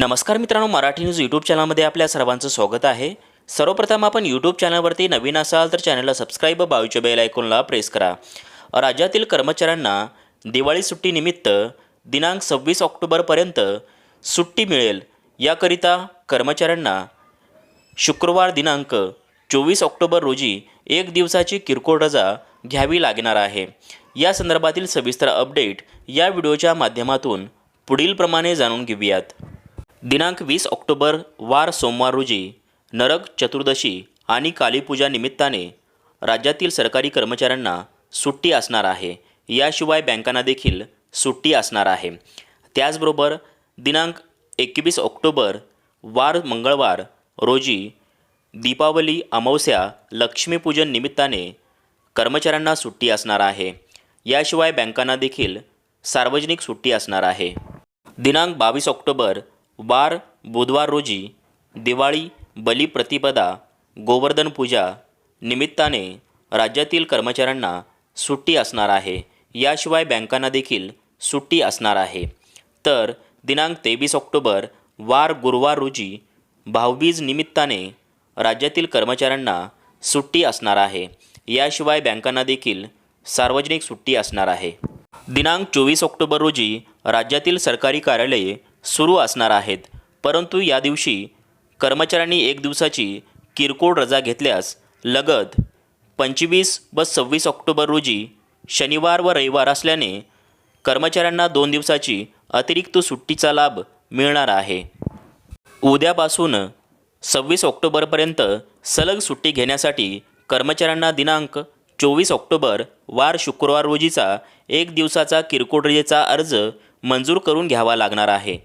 नमस्कार मित्रांनो Marathi news YouTube चॅनलमध्ये आपल्या सर्वांचं स्वागत आहे. सर्वप्रथम आपण यूट्यूब चॅनलवरती नवीन असाल तर चॅनलला सबस्क्राईब बावीच्या बाजूच्या बेल आयकॉनला प्रेस करा. राज्यातील कर्मचाऱ्यांना दिवाळी सुट्टीनिमित्त दिनांक सव्वीस ऑक्टोबरपर्यंत सुट्टी मिळेल. याकरिता कर्मचाऱ्यांना शुक्रवार दिनांक चोवीस ऑक्टोबर रोजी एक दिवसाची किरकोळ रजा घ्यावी लागणार आहे. या संदर्भातील सविस्तर अपडेट या व्हिडिओच्या माध्यमातून पुढीलप्रमाणे जाणून घेऊयात. दिनांक वीस ऑक्टोबर वार सोमवार रोजी नरक चतुर्दशी आणि कालीपूजा निमित्ताने राज्यातील सरकारी कर्मचाऱ्यांना सुट्टी असणार आहे. याशिवाय बँकांना देखील सुट्टी असणार आहे. त्याचबरोबर दिनांक एकवीस ऑक्टोबर वार मंगळवार रोजी दीपावली अमावस्या लक्ष्मीपूजन निमित्ताने कर्मचाऱ्यांना सुट्टी असणार आहे. याशिवाय बँकांना देखील सार्वजनिक सुट्टी असणार आहे. दिनांक बावीस ऑक्टोबर वार बुधवार रोजी दिवाळी बलिप्रतिपदा गोवर्धन पूजा निमित्ताने राज्यातील कर्मचाऱ्यांना सुट्टी असणार आहे. याशिवाय बँकांना देखील सुट्टी असणार आहे. तर दिनांक तेवीस ऑक्टोबर वार गुरुवार रोजी भाऊबीज निमित्ताने राज्यातील कर्मचाऱ्यांना सुट्टी असणार आहे. याशिवाय बँकांना देखील सार्वजनिक सुट्टी असणार आहे. दिनांक चोवीस ऑक्टोबर रोजी राज्यातील सरकारी कार्यालये सुरू असणार आहेत. परंतु या दिवशी कर्मचाऱ्यांनी एक दिवसाची किरकोळ रजा घेतल्यास लगत पंचवीस व सव्वीस ऑक्टोबर रोजी शनिवार व रविवार असल्याने कर्मचाऱ्यांना दोन दिवसाची अतिरिक्त सुट्टीचा लाभ मिळणार आहे. उद्यापासून सव्वीस ऑक्टोबरपर्यंत सलग सुट्टी घेण्यासाठी कर्मचाऱ्यांना दिनांक चोवीस ऑक्टोबर वार शुक्रवार रोजीचा एक दिवसाचा किरकोळ रजेचा अर्ज मंजूर करून घ्यावा लागणार आहे.